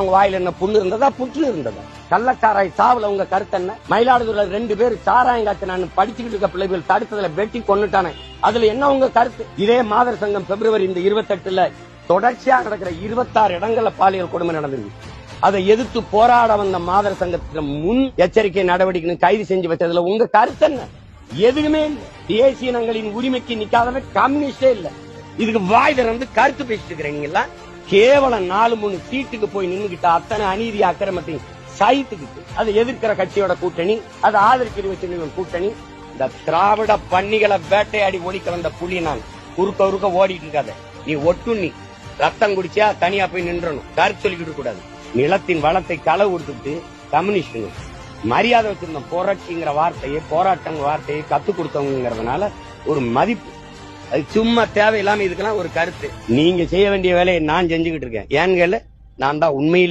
அவங்க வாயில என்ன புண்ணு இருந்ததா? புற்று இருந்ததா? கள்ளச்சாராய் சாவுல உங்க கருத்து என்ன? மயிலாடுதுறையில ரெண்டு பேர் சாராயம் காய்ச்சி நான் படிச்சுக்கிட்டு இருக்க பிள்ளைகள் தடுத்ததுல வெட்டி கொண்டுட்டானே அதுல என்ன உங்க கருத்து? இதே மாதர் சங்கம் பிப்ரவரி இந்த இருபத்தெட்டுல தொடர்ச்சியா நடக்கிற இருபத்தாறு இடங்கள்ல பாலியல் கொடுமை நடந்திருக்கு. அதை எதிர்த்து போராட வந்த மாதர் சங்கத்துல முன் எச்சரிக்கை நடவடிக்கை கைது செஞ்சு வச்சதுல உங்க கருத்து என்ன? எதுவுமே இல்ல. தேசிய இனங்களின் உரிமைக்கு நிக்காதவன் கம்யூனிஸ்டே இல்ல. இதுக்கு வாய் திறந்து கருத்து பேசிட்டு இருக்கிறீங்களா? கேவலம் நாலு மூணு சீட்டுக்கு போய் நின்றுகிட்ட அத்தனை அநீதி அக்கிரமத்தையும் சாய்த்துக்கிட்டு அதை எதிர்க்கிற கட்சியோட கூட்டணி அதை ஆதரிக்கிற வச்சிருந்த கூட்டணி இந்த திராவிட பன்னிகளை வேட்டையாடி ஒழிக்க வந்த புலி நான் குறுக்க உருக்க ஓடிட்டு இருக்காத. நீ ஒட்டு நீ. ரத்தம் குடிச்சா தனியா போய் நின்றணும். கருத்து சொல்லிக்கிட்டு கூடாது. நிலத்தின் வளத்தை களவு கொடுத்துட்டு கம்யூனிஸ்டுங்க. மரியாதை வச்சிருந்த புரட்சிங்கிற வார்த்தையை போராட்டம் வார்த்தையை கத்து கொடுத்தவங்கிறதுனால ஒரு மதிப்பு அது சும்மா தேவையில்லாம இதுக்கெல்லாம் ஒரு கருத்து. நீங்க செய்ய வேண்டிய வேலையை நான் செஞ்சுக்கிட்டு இருக்கேன். ஏன்னு கேள்வி நான் தான் உண்மையிலே